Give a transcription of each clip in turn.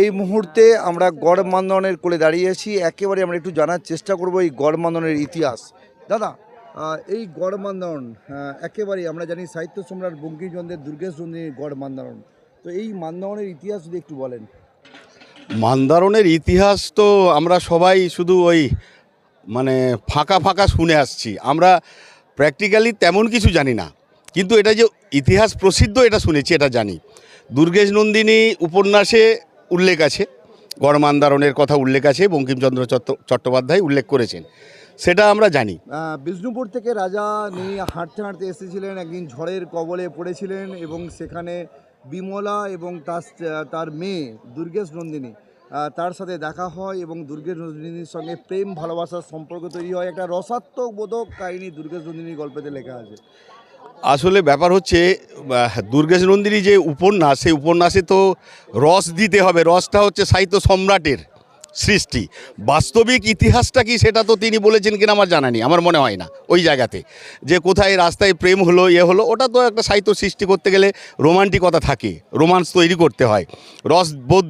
এই মুহূর্তে আমরা গড় মান্দনের কোলে দাঁড়িয়েছি একেবারে আমরা একটু জানার চেষ্টা করব এই গড় মান্দনের ইতিহাস। দাদা এই গড় মান্দন একেবারে আমরা জানি সাহিত্য সম্রাট বঙ্কিমচন্দ্রের দুর্গেশ নন্দিনীর গড় মান্দন তো এই মান্দনের ইতিহাস যদি একটু বলেন। মান্দারণের ইতিহাস তো আমরা সবাই শুধু ওই মানে ফাঁকা ফাঁকা শুনে আসছি। আমরা প্র্যাকটিক্যালি তেমন কিছু জানি না। কিন্তু এটা যে ইতিহাস প্রসিদ্ধ এটা শুনেছি, এটা জানি। দুর্গেশ নন্দিনী উপন্যাসে উল্লেখ আছে গড় মান্দারণের কথা উল্লেখ আছে, বঙ্কিমচন্দ্র চট্ট- চট্টোপাধ্যায় উল্লেখ করেছেন। সেটা আমরা জানি। বিষ্ণুপুর থেকে রাজা নিয়ে হাঁটতে হাঁটতে এসেছিলেন, একদিন ঝড়ের কবলে পড়েছিলেন এবং সেখানে বিমলা এবং তার তার মেয়ে দুর্গেশ নন্দিনী তার সাথে দেখা হয় এবং দুর্গেশ নন্দিনীর সঙ্গে প্রেম, ভালোবাসার সম্পর্ক তৈরি হয়। একটা রসাত্মক বোধক কাহিনী দুর্গেশ নন্দিনীর গল্পেতে লেখা আছে। আসলে ব্যাপার হচ্ছে দুর্গেশ নন্দিনী যে উপন্যাস, সেই উপন্যাসে তো রস দিতে হবে। রসটা হচ্ছে সাহিত্য সম্রাটের সৃষ্টি। বাস্তবিক ইতিহাসটা কি সেটা তো তিনি বলেছেন কিনা আমার জানা নেই, আমার মনে হয় না ওই জায়গাতে। যে কোথায় রাস্তায় প্রেম হলো ইয়ে হলো, ওটা তো একটা সাহিত্য সৃষ্টি করতে গেলে রোমান্টিকতা থাকে, রোমান্স তৈরি করতে হয়। রস বোধ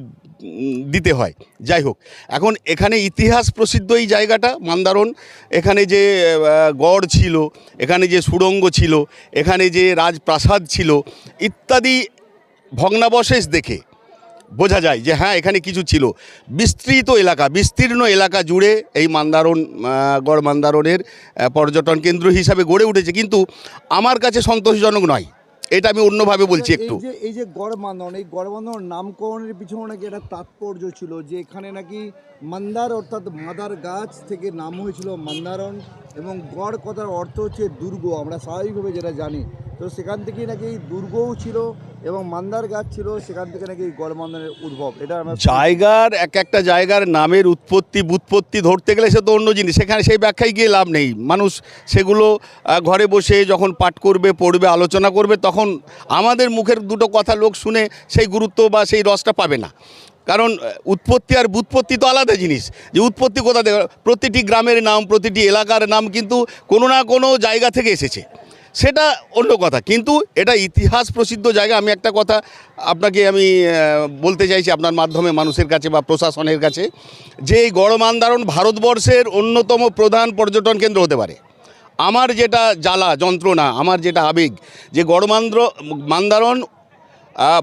দিতে হয়। যাই হোক, এখন এখানে ইতিহাস প্রসিদ্ধ এই জায়গাটা, মান্দারণ। এখানে যে গড় ছিল, এখানে যে সুড়ঙ্গ ছিল, এখানে যে রাজপ্রাসাদ ছিল, ইত্যাদি ভগ্নাবশেষ দেখে বোঝা যায় যে হ্যাঁ এখানে কিছু ছিল। বিস্তৃত এলাকা, বিস্তীর্ণ এলাকা জুড়ে এই মান্দারণ গড় মান্দারণের পর্যটন কেন্দ্র হিসাবে গড়ে উঠেছে। কিন্তু আমার কাছে সন্তোষজনক নয় এটা আমি অন্যভাবে বলছি একটু। এই যে গড় বান্ধন এই গড় বান্ধন নামকরণের পিছনে নাকি একটা তাৎপর্য ছিল যে এখানে নাকি মন্দার অর্থাৎ মাদার গাছ থেকে নাম হয়েছিল মন্দারণ এবং গড় কথার অর্থ হচ্ছে দুর্গ। আমরা স্বাভাবিকভাবে যেটা জানি তো সেখান থেকেই নাকি দুর্গও ছিল এবং মান্দার গাছ ছিল, সেখান থেকে নাকি গড়মান্দনের উদ্ভব। এটা আমরা জায়গার, এক একটা জায়গার নামের উৎপত্তি, বুৎপত্তি ধরতে গেলে সে তো অন্য জিনিস। সেখানে সেই ব্যাখ্যায় গিয়ে লাভ নেই। মানুষ সেগুলো ঘরে বসে যখন পাঠ করবে, পড়বে, আলোচনা করবে, তখন আমাদের মুখের দুটো কথা লোক শুনে সেই গুরুত্ব বা সেই রসটা পাবে না। কারণ উৎপত্তি আর বুৎপত্তি তো আলাদা জিনিস। যে উৎপত্তি কোথা থেকে, প্রতিটি গ্রামের নাম, প্রতিটি এলাকার নাম কিন্তু কোনো না কোনো জায়গা থেকে এসেছে। সেটা অন্য কথা। কিন্তু এটা ইতিহাস প্রসিদ্ধ জায়গা। আমি একটা কথা আপনাকে আমি বলতে চাইছি আপনার মাধ্যমে মানুষের কাছে বা প্রশাসনের কাছে যে এই গড়মান্দারণ ভারতবর্ষের অন্যতম প্রধান পর্যটন কেন্দ্র হতে পারে। আমার যেটা জ্বালা, যন্ত্রণা, আমার যেটা আবেগ, যে গড়মান্দ্র মান্দারণ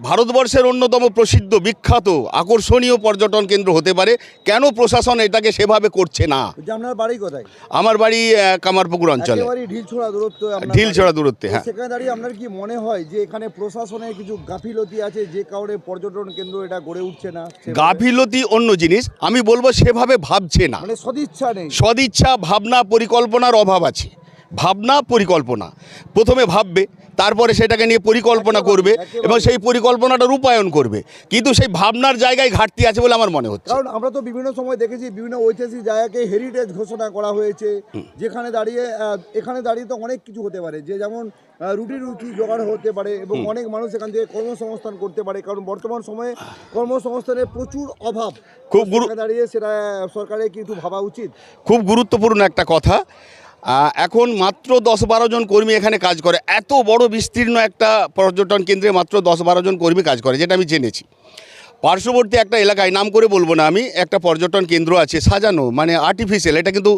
ভারতবর্ষের অন্যতম প্রসিদ্ধ বিখ্যাত আকর্ষণীয় পর্যটন কেন্দ্র হতে পারে। কেন প্রশাসন এটাকে সেভাবে করছে না? আপনার বাড়ি কোথায়? আমার বাড়ি কামারপুকুর অঞ্চলে। ঢিলছোড়া দূরত্ব আপনার ঢিল ছড়া দূরত্বে হ্যাঁ। সেখানে দাঁড়িয়ে আপনার কি মনে হয় যে এখানে প্রশাসনের কিছু গাফিলতি আছে যে কারণে পর্যটন কেন্দ্র এটা গড়ে উঠছে না? গাফিলতি অন্য জিনিস আমি বলব সেভাবে ভাবছে না। মানে সদিচ্ছা নেই। সদিচ্ছা ভাবনা পরিকল্পনার অভাব আছে। ভাবনা পরিকল্পনা। প্রথমে ভাববে তারপরে সেটাকে নিয়ে পরিকল্পনা করবে এবং সেই পরিকল্পনাটা রূপায়ণ করবে। কিন্তু সেই ভাবনার জায়গায় ঘাটতি আছে বলে আমার মনে হচ্ছে। কারণ আমরা তো বিভিন্ন সময় দেখেছি বিভিন্ন ঐতিহাসিক জায়গাকে হেরিটেজ ঘোষণা করা হয়েছে যেখানে দাঁড়িয়ে এখানে দাঁড়িয়ে তো অনেক কিছু হতে পারে। যে যেমন রুটি রুটি জোগাড় হতে পারে এবং অনেক মানুষ এখান থেকে কর্মসংস্থান করতে পারে। কারণ বর্তমান সময়ে কর্মসংস্থানের প্রচুর অভাব। খুব দাঁড়িয়ে সেটা সরকারের কিন্তু ভাবা উচিত। খুব গুরুত্বপূর্ণ একটা কথা। এখন মাত্র দশ বারো জন কর্মী এখানে কাজ করে। এত বড় বিস্তীর্ণ একটা পর্যটন কেন্দ্রে মাত্র দশ বারো জন কর্মী কাজ করে যেটা আমি জেনেছি। পার্শ্ববর্তী একটা এলাকায় নাম করে বলব না আমি একটা পর্যটন কেন্দ্র আছে সাজানো মানে আর্টিফিশিয়াল এটা কিন্তু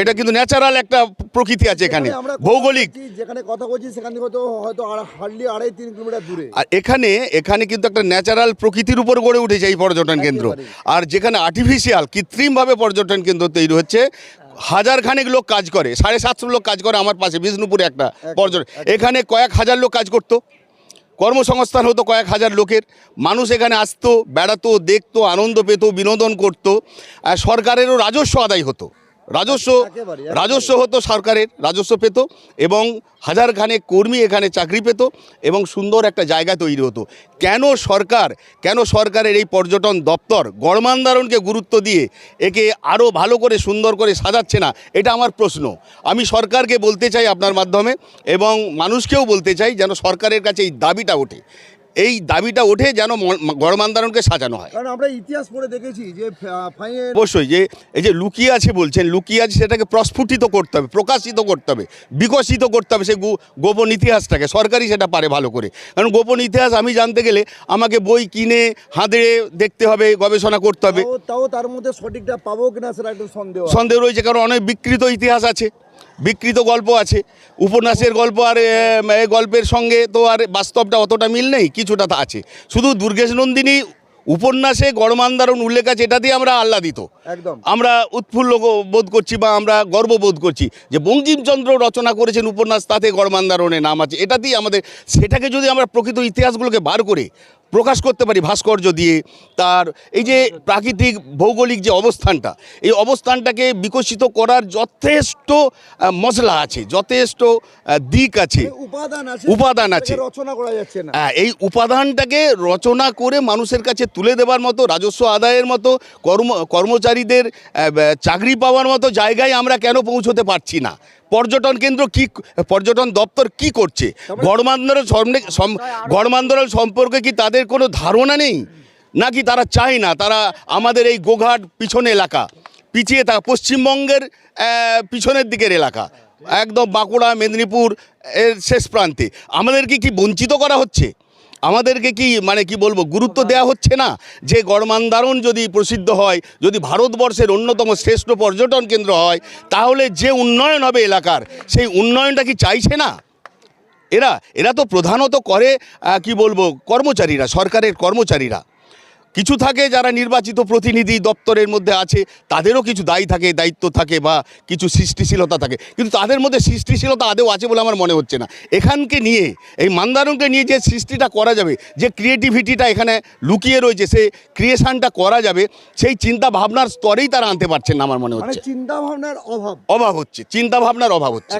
এটা কিন্তু ন্যাচারাল একটা প্রকৃতি আছে এখানে ভৌগোলিক। যেখানে কথা বলছি সেখান থেকে তো হয়তো হার্ডলি আড়াই তিন কিলোমিটার দূরে। আর এখানে এখানে কিন্তু একটা ন্যাচারাল প্রকৃতির উপর গড়ে উঠেছে এই পর্যটন কেন্দ্র। আর যেখানে আর্টিফিশিয়াল কৃত্রিমভাবে পর্যটন কেন্দ্র তৈরি হচ্ছে হাজার খানেক লোক কাজ করে সাড়ে সাতশো লোক কাজ করে আমার পাশে বিষ্ণুপুরে একটা পর্যটন এখানে কয়েক হাজার লোক কাজ করতো। কর্মসংস্থান হতো কয়েক হাজার লোকের। মানুষ এখানে আসতো বেড়াতো দেখতো আনন্দ পেত বিনোদন করতো। আর সরকারেরও রাজস্ব আদায় হতো। রাজস্ব। রাজস্ব হতো সরকারের রাজস্ব পেত এবং হাজার খানেক কর্মী এখানে চাকরি পেত এবং সুন্দর একটা জায়গা তৈরি হতো। কেন সরকার কেন সরকারের এই পর্যটন দপ্তর গড়মান্দারণকে গুরুত্ব দিয়ে একে আরও ভালো করে সুন্দর করে সাজাচ্ছে না? এটা আমার প্রশ্ন। আমি সরকারকে বলতে চাই আপনার মাধ্যমে এবং মানুষকেও বলতে চাই যেন সরকারের কাছে এই দাবিটা ওঠে। এই দাবিটা ওঠে যেন গড়মান্দারণকে সাজানো হয়। কারণ আমরা ইতিহাস পড়ে দেখেছি যে অবশ্যই যে এই যে লুকিয়ে আছে বলছেন লুকিয়ে আছে সেটাকে প্রস্ফুটিত করতে হবে প্রকাশিত করতে হবে বিকশিত করতে হবে সেই গো- গোপন ইতিহাসটাকে। সরকারই সেটা পারে ভালো করে। কারণ গোপন ইতিহাস আমি জানতে গেলে আমাকে বই কিনে হাঁদড়ে দেখতে হবে গবেষণা করতে হবে। তাও তাও তার মধ্যে সঠিকটা পাবো কিনা সেটা একটু সন্দেহ সন্দেহ রয়েছে কারণ অনেক বিকৃত ইতিহাস আছে। বিকৃত গল্প আছে। উপন্যাসের গল্প আর গল্পের সঙ্গে তো আর বাস্তবটা অতটা মিল নেই কিছুটা তা আছে। শুধু দুর্গেশ নন্দিনী উপন্যাসে গড়মান্দারণ উল্লেখ আছে এটা দিয়ে আমরা আহ্লাদিত। একদম। আমরা উৎফুল্ল বোধ করছি বা আমরা গর্ববোধ করছি যে বঙ্কিমচন্দ্র রচনা করেছেন উপন্যাস তাতে গড়মান্দারণে নাম আছে। এটাতেই আমাদের সেটাকে যদি আমরা প্রকৃত ইতিহাসগুলোকে বার করে প্রকাশ করতে পারি ভাস্কর্য দিয়ে তার এই যে প্রাকৃতিক ভৌগোলিক যে অবস্থানটা এই অবস্থানটাকে বিকশিত করার যথেষ্ট মশলা আছে যথেষ্ট দিক আছে। উপাদান আছে উপাদান আছে। রচনা করা যাচ্ছে হ্যাঁ, এই উপাদানটাকে রচনা করে মানুষের কাছে তুলে দেবার মতো রাজস্ব আদায়ের মতো কর্ম কর্মচারীদের চাকরি পাওয়ার মতো জায়গায় আমরা কেন পৌঁছতে পারছি না? পর্যটন কেন্দ্র কি পর্যটন দপ্তর কি করছে? সম- সম- সম্পর্কে কি তাদের কোনো ধারণা নেই? নাকি তারা চায় না? তারা আমাদের এই গোঘাট পিছনে এলাকা পিছিয়ে থাকা পশ্চিমবঙ্গের পিছনের দিকের এলাকা একদম বাঁকুড়া মেদিনীপুর এর শেষ প্রান্তে। আমাদেরকে কি বঞ্চিত করা হচ্ছে? আমাদেরকে কি মানে কি বলব গুরুত্ব দেয়া হচ্ছে না? যে গড়মান্দারণ যদি প্রসিদ্ধ হয় যদি ভারতবর্ষের অন্যতম শ্রেষ্ঠ পর্যটন কেন্দ্র হয় তাহলে যে উন্নয়ন হবে এলাকার সেই উন্নয়নটা কি চাইছে না? এরা এরা তো প্রধানত করে কি বলব কর্মচারীরা সরকারের কর্মচারীরা। কিছু থাকে যারা নির্বাচিত প্রতিনিধি দপ্তরের মধ্যে আছে তাদেরও কিছু দায়ী থাকে দায়িত্ব থাকে বা কিছু সৃষ্টিশীলতা থাকে। কিন্তু তাদের মধ্যে সৃষ্টিশীলতা আদেও আছে বলে আমার মনে হচ্ছে না। এখানকে নিয়ে এই মান্দারণকে নিয়ে যে সৃষ্টিটা করা যাবে যে ক্রিয়েটিভিটিটা এখানে লুকিয়ে রয়েছে সে ক্রিয়েশনটা করা যাবে সেই চিন্তা ভাবনার স্তরেই তারা আনতে পারছেন না আমার মনে মানে হচ্ছে। চিন্তা ভাবনার অভাব। অভাব হচ্ছে চিন্তা ভাবনার অভাব হচ্ছে।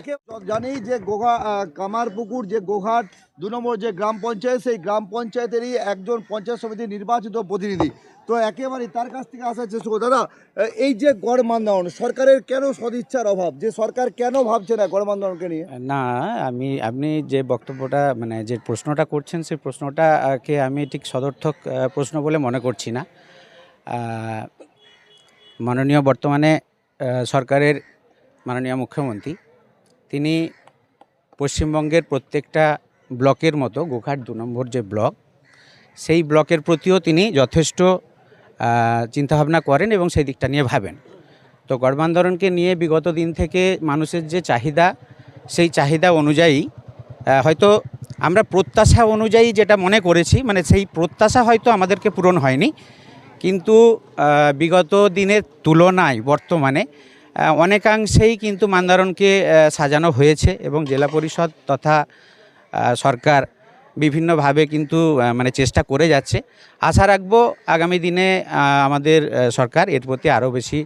জানি যে গোঘা কামারপুকুর যে গোঘাট দু নম্বর যে গ্রাম পঞ্চায়েত, সেই গ্রাম পঞ্চায়েতেরই একজন পঞ্চায়েত সমিতির নির্বাচিত প্রতিনিধি। তো একেবারেই তার কাছ থেকে আসার চেষ্টা করব। দাদা, এই যে গড় মান্দারণ সরকারের কেন সদিচ্ছার অভাব? যে সরকার কেন ভাবছে না গড় মান্দারণকে নিয়ে? না, আমি, আপনি যে বক্তব্যটা মানে যে প্রশ্নটা করছেন, সেই প্রশ্নটাকে আমি ঠিক সদর্থক প্রশ্ন বলে মনে করছি না। মাননীয় বর্তমানে সরকারের মাননীয় মুখ্যমন্ত্রী, তিনি পশ্চিমবঙ্গের প্রত্যেকটা ব্লকের মতো, গোঘাট দু নম্বর যে ব্লক, সেই ব্লকের প্রতিও তিনি যথেষ্ট চিন্তাভাবনা করেন এবং সেই দিকটা নিয়ে ভাবেন। তো গড়বান্ধরণকে নিয়ে বিগত দিন থেকে মানুষের যে চাহিদা, সেই চাহিদা অনুযায়ী হয়তো আমরা প্রত্যাশা অনুযায়ী যেটা মনে করেছি মানে সেই প্রত্যাশা হয়তো আমাদেরকে পূরণ হয়নি। কিন্তু বিগত দিনের তুলনায় বর্তমানে অনেকাংশেই কিন্তু মান্দারণকে সাজানো হয়েছে এবং জেলা পরিষদ তথা সরকার বিভিন্নভাবে কিন্তু মানে চেষ্টা করে যাচ্ছে। আশা রাখব আগামী দিনে আমাদের সরকার এর প্রতি আরও বেশি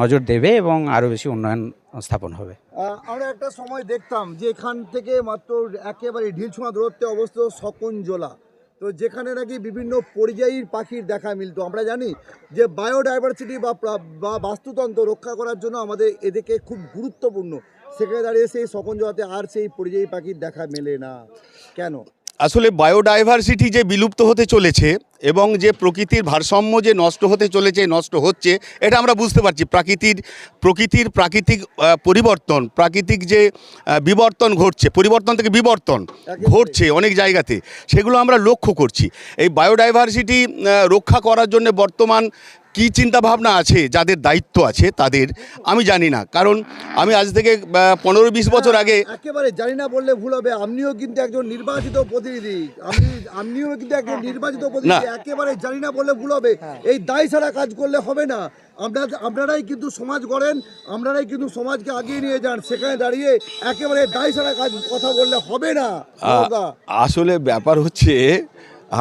নজর দেবে এবং আরও বেশি উন্নয়ন স্থাপন হবে। আমরা একটা সময় দেখতাম যে এখান থেকে মাত্র একেবারে ঢিলছোঁয়া দূরত্বে অবস্থিত শকুঞ্জলা তো যেখানে নাকি বিভিন্ন পরিযায়ী পাখির দেখা মিলতো। আমরা জানি যে বায়োডাইভার্সিটি বা বাস্তুতন্ত্র রক্ষা করার জন্য আমাদের এদিকে খুব গুরুত্বপূর্ণ। সেখানে দাঁড়িয়ে সেই শকুঞ্জলাতে আর সেই পরিযায়ী পাখির দেখা মেলে না। কেন? আসলে বায়োডাইভার্সিটি যে বিলুপ্ত হতে চলেছে এবং যে প্রকৃতির ভারসাম্য যে নষ্ট হতে চলেছে নষ্ট হচ্ছে এটা আমরা বুঝতে পারছি। প্রাকৃতির প্রকৃতির প্রাকৃতিক পরিবর্তন প্রাকৃতিক যে বিবর্তন ঘটছে পরিবর্তন থেকে বিবর্তন ঘটছে অনেক জায়গাতে। সেগুলো আমরা লক্ষ্য করছি। এই বায়োডাইভার্সিটি রক্ষা করার জন্য বর্তমান কি চিন্তা ভাবনা আছে যাদের দায়িত্ব আছে তাদের আমি জানি না। কারণ আমি আজ থেকে পনেরো বিশ বছর আগে একেবারে জানি না বললে ভুল হবে। আপনিও কিন্তু একজন নির্বাচিত প্রতিনিধি। আপনি আপনিও কিন্তু একজন নির্বাচিত প্রতিনিধি। একেবারে জানি না বলে ভুল হবে। এই দায় ছাড়া কাজ করলে হবে না। আমরা আপনারাই কিন্তু সমাজ গড়েন আপনারাই কিন্তু সমাজকে আগিয়ে নিয়ে যান সেখানে দাঁড়িয়ে একেবারে দায় ছাড়া কাজ কথা বললে হবে না। দাদা। আসলে ব্যাপার হচ্ছে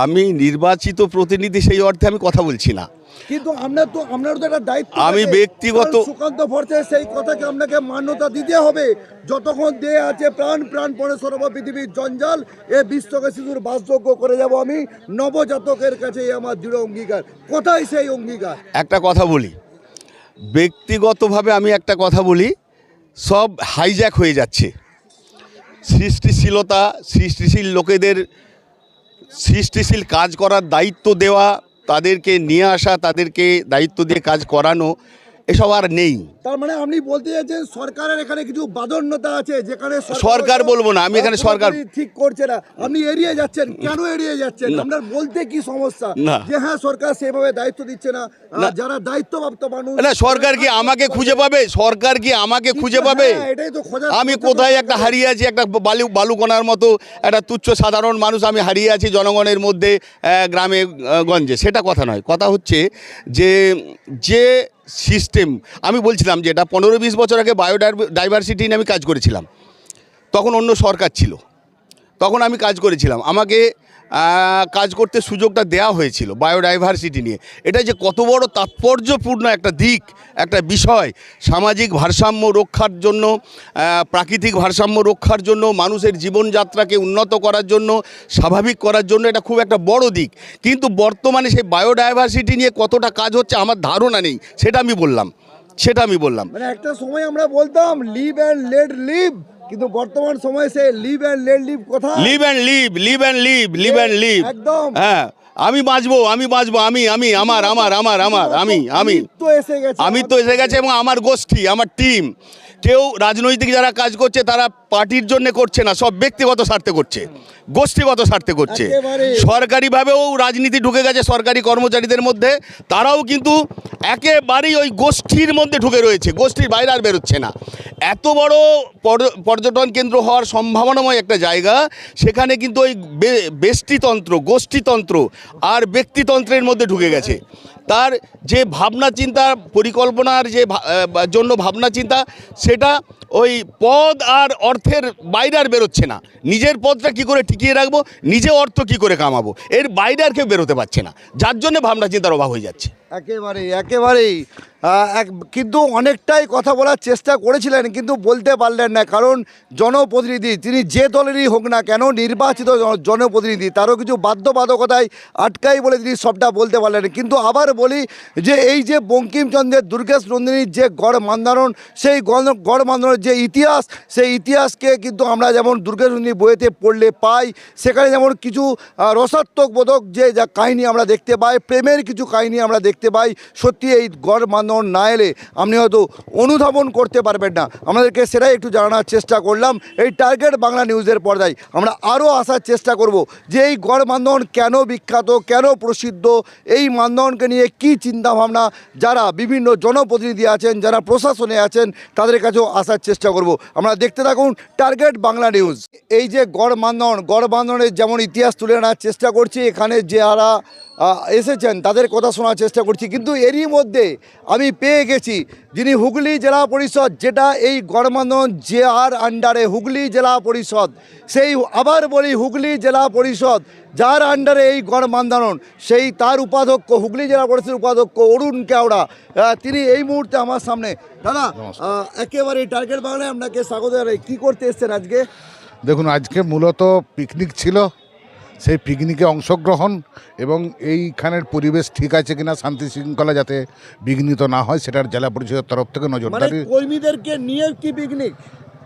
আমি নির্বাচিত প্রতিনিধি সেই অর্থে আমি কথা বলছি না। কিন্তু আপনার তো আপনার তো একটা দায়িত্ব আমি ব্যক্তিগত- সুকান্ত ভট্টের সেই কথাকে আপনাকে মান্যতা দিতে হবে। যতক্ষণ দেহে আছে প্রাণ প্রাণ পরে সর্ব পৃথিবীর জঞ্জাল এ বিশ্বকে শিশুর বাসযোগ্য করে যাব আমি। নবজাতকের কাছে আমার দৃঢ় অঙ্গীকার। কোথায় সেই অঙ্গীকার? একটা কথা বলি। ব্যক্তিগতভাবে আমি একটা কথা বলি সব হাইজ্যাক হয়ে যাচ্ছে। সৃষ্টিশীলতা সৃষ্টিশীল লোকেদের সৃষ্টিশীল কাজ করার দায়িত্ব দেওয়া তাদেরকে নিয়ে আসা তাদেরকে দায়িত্ব দিয়ে কাজ করানো এসব আর নেই। তার মানে আপনি বলতে চাইছেন সরকারের এখানে কিছু বাদন্যতা আছে যেখানে সরকার বলব না, আমি এখানে সরকার- ঠিক করছে না। আপনি এড়িয়ে যাচ্ছেন কেন এড়িয়ে যাচ্ছেন? আপনার বলতে কি সমস্যা? যে হ্যাঁ সরকার সেভাবে দায়িত্ব দিচ্ছে না। যারা দায়িত্বপ্রাপ্ত মানুষ না সরকার কি আমাকে খুঁজে পাবে? সরকার কি আমাকে খুঁজে পাবে? হ্যাঁ, এটাই তো খোঁজা আমি কোথায় একটা হারিয়ে আছি একটা বালু বালুকণার মতো একটা তুচ্ছ সাধারণ মানুষ আমি হারিয়ে আছি জনগণের মধ্যে গ্রামে গঞ্জে। সেটা কথা নয়। কথা হচ্ছে যে যে সিস্টেম। আমি বলছিলাম যে এটা পনেরো বিশ বছর আগে বায়ো ডাইভার্সিটি নিয়ে আমি কাজ করেছিলাম। তখন অন্য সরকার ছিল। তখন আমি কাজ করেছিলাম। আমাকে কাজ করতে সুযোগটা দেওয়া হয়েছিল বায়োডাইভার্সিটি নিয়ে। এটা যে কত বড় তাৎপর্যপূর্ণ একটা দিক, একটা বিষয়, সামাজিক ভারসাম্য রক্ষার জন্য প্রাকৃতিক ভারসাম্য রক্ষার জন্য, মানুষের জীবনযাত্রাকে উন্নত করার জন্য, স্বাভাবিক করার জন্য এটা খুব একটা বড় দিক। কিন্তু বর্তমানে সেই বায়োডাইভার্সিটি নিয়ে কতটা কাজ হচ্ছে আমার ধারণা নেই, সেটা আমি বললাম, সেটা আমি বললাম। মানে একটা সময় আমরা বলতাম লিভ অ্যান্ড লেট লিভ কিন্তু বর্তমান সময়ে সে লিভ অ্যান্ড লেট লিভ কথা live and live live and live live and live. একদম। হ্যাঁ আমি বাঁচবো আমি বাঁচবো আমি আমি আমার আমার আমার আমার আমি আমি। তো এসে গেছে। আমি তো এসে গেছে এবং আমার গোষ্ঠী আমার টিম কেউ রাজনৈতিক যারা কাজ করছে তারা পার্টির জন্য করছে না সব ব্যক্তিগত স্বার্থে করছে। গোষ্ঠীগত স্বার্থে করছে। সরকারিভাবেও রাজনীতি ঢুকে গেছে সরকারি কর্মচারীদের মধ্যে। তারাও কিন্তু একেবারেই ওই গোষ্ঠীর মধ্যে ঢুকে রয়েছে। গোষ্ঠীর বাইরে আর বেরোচ্ছে না। এত বড় পর্যটন কেন্দ্র হওয়ার সম্ভাবনাময় একটা জায়গা। সেখানে কিন্তু ওই বেষ্টিতন্ত্র গোষ্ঠীতন্ত্র আর ব্যক্তিতন্ত্রের মধ্যে ঢুকে গেছে। তার যে ভাবনা চিন্তা পরিকল্পনার যে জন্য ভাবনা চিন্তা সেটা ওই পদ আর অর্থের বাইরে আর বেরোচ্ছে না। নিজের পদটা কি করে টিকিয়ে রাখব? নিজে অর্থ কি করে কামাবো? এর বাইরে আর কেউ বেরোতে পারছে না। যার জন্য ভাবনা চিন্তার অভাব হয়ে যাচ্ছে। একেবারেই একেবারেই। এক, কিন্তু অনেকটাই কথা বলার চেষ্টা করেছিলেন, কিন্তু বলতে পারলেন না, কারণ জনপ্রতিনিধি, তিনি যে দলেরই হোক না কেন, নির্বাচিত জনপ্রতিনিধি, তারও কিছু বাধ্যবাধকতায় আটকাই বলে তিনি সবটা বলতে পারলেন। কিন্তু আবার বলি যে, এই যে বঙ্কিমচন্দ্রের, দুর্গেশ নন্দিনীর যে গড় মান্দারণ সেই গড় মান্দারণের যে ইতিহাস, সেই ইতিহাসকে কিন্তু আমরা যেমন দুর্গেশ নন্দিনী বইয়েতে পড়লে পাই, সেখানে যেমন কিছু রসাত্মক বোধক যা কাহিনী আমরা দেখতে পাই, প্রেমের কিছু কাহিনী আমরা দেখতে পাই, সত্যি এই গড় মান্দারণ না এলে আপনি হয়তো অনুধাবন করতে পারবেন না। আমাদেরকে সেটাই একটু জানানোর চেষ্টা করলাম। এই টার্গেট বাংলা নিউজের পর্দায়। আমরা আরও আসার চেষ্টা করব যে এই গড় মান্দন কেন বিখ্যাত, কেন প্রসিদ্ধ, এই মান্দনকে নিয়ে কি চিন্তাভাবনা, যারা বিভিন্ন জনপ্রতিনিধি আছেন, যারা প্রশাসনে আছেন, তাদের কাছেও আসার চেষ্টা করব। আমরা দেখতে থাকুন টার্গেট বাংলা নিউজ। এই যে গড় মান্দন গড় মান্দনের যেমন ইতিহাস তুলে আনার চেষ্টা করছি, এখানে যারা এসেছেন তাদের কথা শোনার চেষ্টা করছি। কিন্তু এরই মধ্যে আমি পেয়ে গেছি যিনি হুগলি জেলা পরিষদ যেটা এই গড়মান্দন জে আর আন্ডারে হুগলি জেলা পরিষদ। সেই আবার বলি হুগলি জেলা পরিষদ যার আন্ডারে এই গড়মান্দানন সেই তার উপাধ্যক্ষ হুগলি জেলা পরিষদের উপাধ্যক্ষ অরুণ কেওড়া। তিনি এই মুহূর্তে আমার সামনে। দাদা একেবারে টার্গেট বাংলায় আপনাকে স্বাগত জানাই। কী করতে এসছেন আজকে? দেখুন আজকে মূলত পিকনিক ছিল। সেই পিকনিকে অংশগ্রহণ এবং এইখানের পরিবেশ ঠিক আছে কিনা শান্তি শৃঙ্খলা যাতে বিঘ্নিত না হয়, সেটার জেলা পরিষদের তরফ থেকে নজর নজরদারি কর্মীদেরকে নিয়ে কি পিকনিক?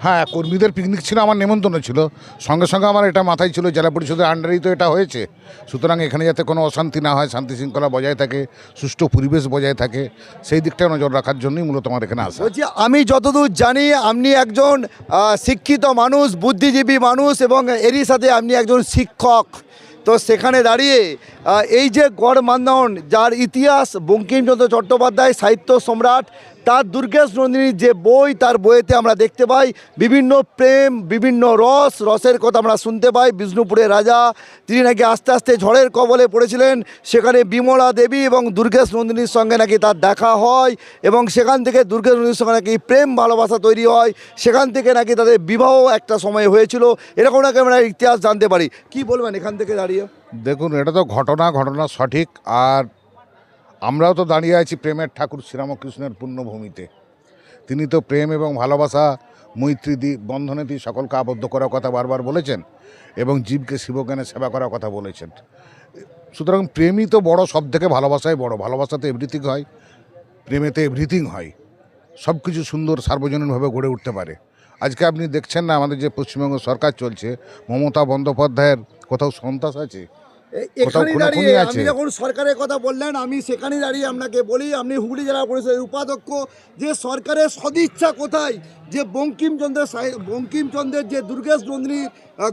হ্যাঁ কর্মীদের পিকনিক ছিল, আমার নেমন্তন্ন ছিল। সঙ্গে সঙ্গে আমার এটা মাথায় ছিল, জেলা পরিষদের আন্ডারেই তো এটা হয়েছে। সুতরাং এখানে যাতে কোনো অশান্তি না হয়, শান্তি শৃঙ্খলা বজায় থাকে, সুষ্ঠু পরিবেশ বজায় থাকে, সেই দিকটা নজর রাখার জন্যই মূলত আমার এখানে আসা। বলছি, আমি যতদূর জানি, আপনি একজন শিক্ষিত মানুষ, বুদ্ধিজীবী মানুষ, এবং এরই সাথে আপনি একজন শিক্ষক। তো সেখানে দাঁড়িয়ে এই যে গড় মান্দান যার ইতিহাস বঙ্কিমচন্দ্র চট্টোপাধ্যায়, সাহিত্য সম্রাট তার দুর্গেশ নন্দিনীর যে বই, তার বইয়েতে আমরা দেখতে পাই বিভিন্ন প্রেম, বিভিন্ন রস, রসের কথা আমরা শুনতে পাই। বিষ্ণুপুরের রাজা, তিনি নাকি আস্তে আস্তে ঝড়ের কবলে পড়েছিলেন। সেখানে বিমলা দেবী এবং দুর্গেশ নন্দিনীর সঙ্গে নাকি তার দেখা হয় এবং সেখান থেকে দুর্গেশ নন্দিনীর সঙ্গে নাকি প্রেম ভালোবাসা তৈরি হয়। সেখান থেকে নাকি তাদের বিবাহ একটা সময় হয়েছিল। এরকম নাকি আমরা ইতিহাস জানতে পারি। কি বলবেন এখান থেকে দাঁড়িয়ে? দেখুন, এটা তো ঘটনা ঘটনা সঠিক। আর আমরাও তো দাঁড়িয়ে আছি প্রেমের ঠাকুর শ্রীরামকৃষ্ণের পুণ্যভূমিতে তিনি তো প্রেম এবং ভালোবাসা, মৈত্রী দি দিয়ে সকলকে আবদ্ধ করার কথা বারবার বলেছেন এবং জীবকে শিবজ্ঞানে সেবা করার কথা বলেছেন। সুতরাং প্রেমই তো বড় সব থেকে ভালোবাসাই বড়। ভালোবাসাতে এভরিথিং হয় প্রেমেতে এভরিথিং হয়। সব কিছু সুন্দর, সার্বজনীনভাবে গড়ে উঠতে পারে। আজকে আপনি দেখছেন না আমাদের যে পশ্চিমবঙ্গ সরকার চলছে, মমতা বন্দ্যোপাধ্যায়ের কোথাও সন্ত্রাস আছে? এ- কোথাও এখানেই খুনোখুনি দাঁড়িয়ে আপনি যখন সরকারের কথা বললেন আমি সেখানে দাঁড়িয়ে আপনাকে বলি আপনি হুগলি জেলা পরিষদের উপাধ্যক্ষ যে সরকারের সদিচ্ছা কোথায়? যে বঙ্কিমচন্দ্রের বঙ্কিমচন্দ্রের যে দুর্গেশ নন্দিনী আহ,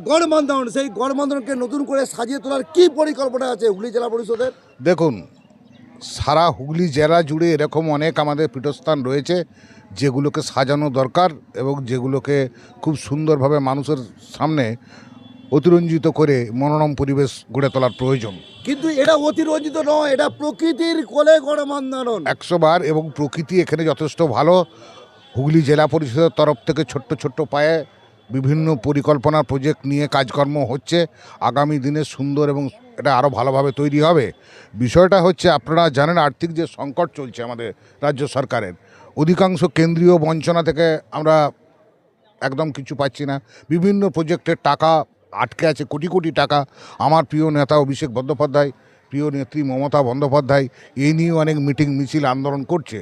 গড়বন্ধন সেই গড়বন্ধনকে নতুন করে সাজিয়ে তোলার কি পরিকল্পনা আছে হুগলি জেলা পরিষদের? দেখুন সারা হুগলি জেলা জুড়ে এরকম অনেক আমাদের পীঠস্থান রয়েছে যেগুলোকে সাজানো দরকার এবং যেগুলোকে খুব সুন্দরভাবে মানুষের সামনে অতিরঞ্জিত করে মনোরম পরিবেশ গড়ে তোলার প্রয়োজন। কিন্তু এটা অতিরঞ্জিত নয় এটা প্রকৃতির কোলে গড়বন্ধন একশো বার এবং প্রকৃতি এখানে যথেষ্ট ভালো। হুগলি জেলা পরিষদের তরফ থেকে ছোট্ট ছোট্ট পায়ে বিভিন্ন পরিকল্পনা প্রজেক্ট নিয়ে কাজকর্ম হচ্ছে। আগামী দিনে সুন্দর এবং এটা আরও ভালোভাবে তৈরি হবে। বিষয়টা হচ্ছে আপনারা জানেন আর্থিক যে সংকট চলছে আমাদের রাজ্য সরকারের অধিকাংশ কেন্দ্রীয় বঞ্চনা থেকে আমরা একদম কিছু পাচ্ছি না। বিভিন্ন প্রজেক্টের টাকা আটকে আছে কোটি কোটি টাকা। আমার প্রিয় নেতা অভিষেক বন্দ্যোপাধ্যায়, প্রিয় নেত্রী মমতা বন্দ্যোপাধ্যায় এই নিয়ে অনেক মিটিং মিছিল, আন্দোলন করছে।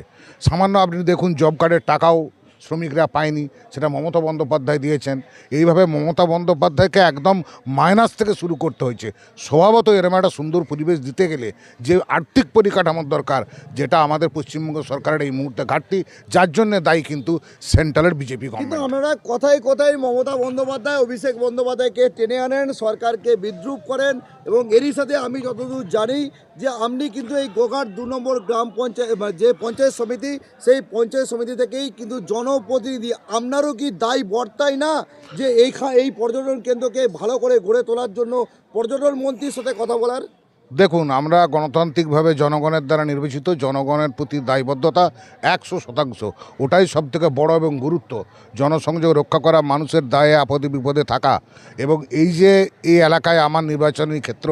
সামান্য আপনি দেখুন জব কার্ডের টাকাও শ্রমিকরা পায়নি, সেটা মমতা বন্দ্যোপাধ্যায় দিয়েছেন। এইভাবে মমতা বন্দ্যোপাধ্যায়কে একদম মাইনাস থেকে শুরু করতে হয়েছে। স্বভাবত এরকম একটা সুন্দর পরিবেশ দিতে গেলে যে আর্থিক পরিকাঠামোর দরকার, যেটা আমাদের পশ্চিমবঙ্গ সরকারের এই মুহূর্তে ঘাটতি, যার জন্য দায়ী কিন্তু সেন্ট্রালের বিজেপি কিন্তু আপনারা কথায় কথায় মমতা বন্দ্যোপাধ্যায়, অভিষেক বন্দ্যোপাধ্যায়কে টেনে আনেন, সরকারকে বিদ্রুপ করেন এবং এরই সাথে আমি যতদূর জানি যে আপনি কিন্তু এই গোঘাট দু নম্বর গ্রাম পঞ্চায়েত, যে পঞ্চায়েত সমিতি, সেই পঞ্চায়েত সমিতি থেকেই কিন্তু জনপ্রতিনিধি, আপনারও কি দায় বর্তায় না যে এই এই পর্যটন কেন্দ্রকে ভালো করে গড়ে তোলার জন্য পর্যটন মন্ত্রীর সাথে কথা বলার? দেখুন, আমরা গণতান্ত্রিকভাবে জনগণের দ্বারা নির্বাচিত, জনগণের প্রতি দায়বদ্ধতা একশো শতাংশ। ওটাই সব থেকে বড় এবং গুরুত্ব। জনসংযোগ রক্ষা করা, মানুষের দায়ে আপদে বিপদে থাকা এবং এই যে এই এলাকায় আমার নির্বাচনী ক্ষেত্র,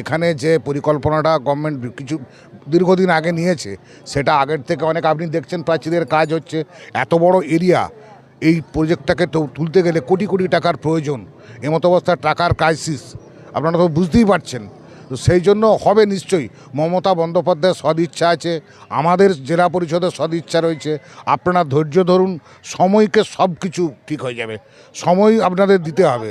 এখানে যে পরিকল্পনাটা গভর্নমেন্ট কিছু দীর্ঘদিন আগে নিয়েছে, সেটা আগের থেকে অনেক আপনি দেখছেন প্রাচীরের কাজ হচ্ছে। এত বড় এরিয়া, এই প্রজেক্টটাকে তুলতে গেলে কোটি কোটি টাকার প্রয়োজন। এমতো অবস্থা টাকার ক্রাইসিস আপনারা তো বুঝতেই পারছেন। তো সেই জন্য হবে নিশ্চয়ই। মমতা বন্দ্যোপাধ্যায়ের সদিচ্ছা আছে আমাদের জেলা পরিষদের সদিচ্ছা রয়েছে। আপনারা ধৈর্য ধরুন সময়কে সব কিছু ঠিক হয়ে যাবে। সময় আপনাদের দিতে হবে।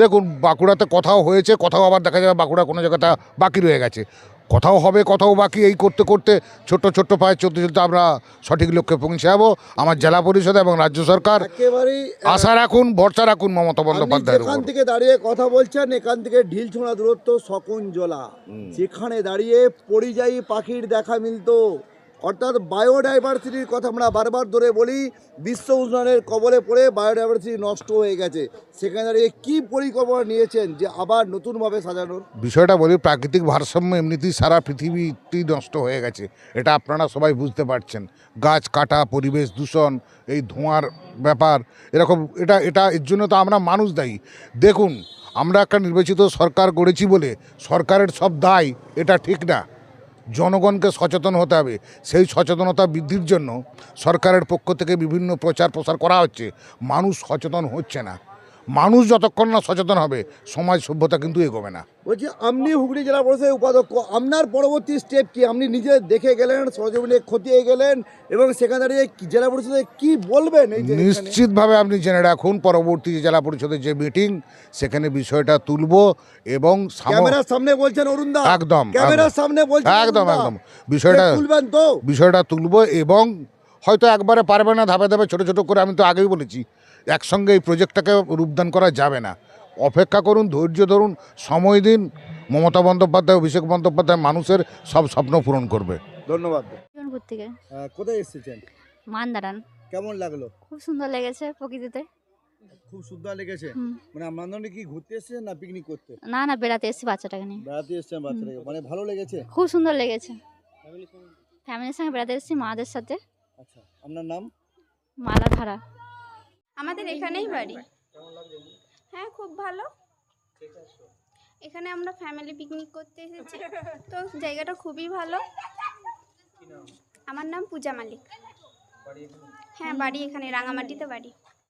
দেখুন বাঁকুড়াতে কথাও হয়েছে কথাও আবার দেখা যাবে বাঁকুড়া কোনো জায়গাটা বাকি রয়ে গেছে। কথাও হবে কথাও বাকি এই করতে করতে ছোট্ট ছোট্ট পায়ে চলতে চলতে আমরা সঠিক লক্ষ্যে পৌঁছে যাব। আমার জেলা পরিষদ এবং রাজ্য সরকার। আশা রাখুন ভরসা রাখুন মমতা বন্দ্যোপাধ্যায় এখান থেকে দাঁড়িয়ে কথা বলছেন এখান থেকে ঢিল ছোঁড়া দূরত্ব শকুন জলা যেখানে দাঁড়িয়ে পরিযায়ী পাখির দেখা মিলতো। অর্থাৎ বায়োডাইভার্সিটির কথা আমরা বারবার ধরে বলি, বিশ্ব উষ্ণায়নের কবলে পড়ে বায়োডাইভার্সিটি নষ্ট হয়ে গেছে। সেখানে দাঁড়িয়ে কী পরিকল্পনা নিয়েছেন যে আবার নতুনভাবে সাজানোর? বিষয়টা বলি, প্রাকৃতিক ভারসাম্য এমনিতেই সারা পৃথিবীটি নষ্ট হয়ে গেছে। এটা আপনারা সবাই বুঝতে পারছেন। গাছ কাটা, পরিবেশ দূষণ, এই ধোঁয়ার ব্যাপার, এরকম এটা এটা, এর জন্য তো আমরা মানুষ দায়ী। দেখুন, আমরা একটা নির্বাচিত সরকার গড়েছি বলে, সরকারের সব দায়, এটা ঠিক না। জনগণকে সচেতন হতে হবে। সেই সচেতনতা বৃদ্ধির জন্য সরকারের পক্ষ থেকে বিভিন্ন প্রচার প্রসার করা হচ্ছে। মানুষ সচেতন হচ্ছে না। মানুষ যতক্ষণ না সচেতন হবে সমাজ সভ্যতা কিন্তু এগোবে না। বলছি আপনি হুগলি জেলা পরিষদের উপাধ্যক্ষ আপনার পরবর্তী স্টেপ কি? আপনি নিজে দেখে গেলেন সরজমিনে খতিয়ে গেলেন এবং সেখানে দাঁড়িয়ে জেলা পরিষদে কি বলবেন নিশ্চিতভাবে আপনি জেনে রাখুন পরবর্তী জেলা পরিষদের যে মিটিং সেখানে বিষয়টা তুলব এবং ক্যামেরার সামনে বলছেন অরুণ দা। একদম, ক্যামেরার সামনে বলছেন একদম একদম। বিষয়টা তুলবেন তো? বিষয়টা তুলব এবং হয়তো একবারে পারবে না ধাপে ধাপে ছোটো ছোটো করে আমি তো আগেই বলেছি একসঙ্গে এই প্রজেক্টটাকে রূপদান করা যাবে না। অপেক্ষা করুন ধৈর্য ধরুন সময় দিন। মমতা বন্দ্যোপাধ্যায় অভিষেক বন্দ্যোপাধ্যায় মানুষের সব স্বপ্ন পূরণ করবে। ধন্যবাদ। থেকে কোথায় এসেছেন? মান্দারান। কেমন লাগল? খুব সুন্দর লেগেছে প্রকৃতিতে। খুব সুন্দর লেগেছে? মানে আপনাদের কি ঘুরতে এসেছেন না পিকনিক করতে? না না বেড়াতে এসেছি বাচ্চাটাকে নিয়ে। বেড়াতে এসেছেন বাচ্চাটাকে। মানে ভালো লেগেছে? খুব সুন্দর লেগেছে। ফ্যামিলির সঙ্গে? ফ্যামিলির সঙ্গে বেড়াতে এসেছি মাদের সাথে। আচ্ছা আপনার নাম? মালা ধারা আমাদের এখানেই বাড়ি। হ্যাঁ খুব ভালো। এখানে আমরা ফ্যামিলি পিকনিক করতে এসেছি। তো জায়গাটা খুবই ভালো। আমার নাম পূজা মালিক। হ্যাঁ বাড়ি এখানে রাঙামাটিতে বাড়ি।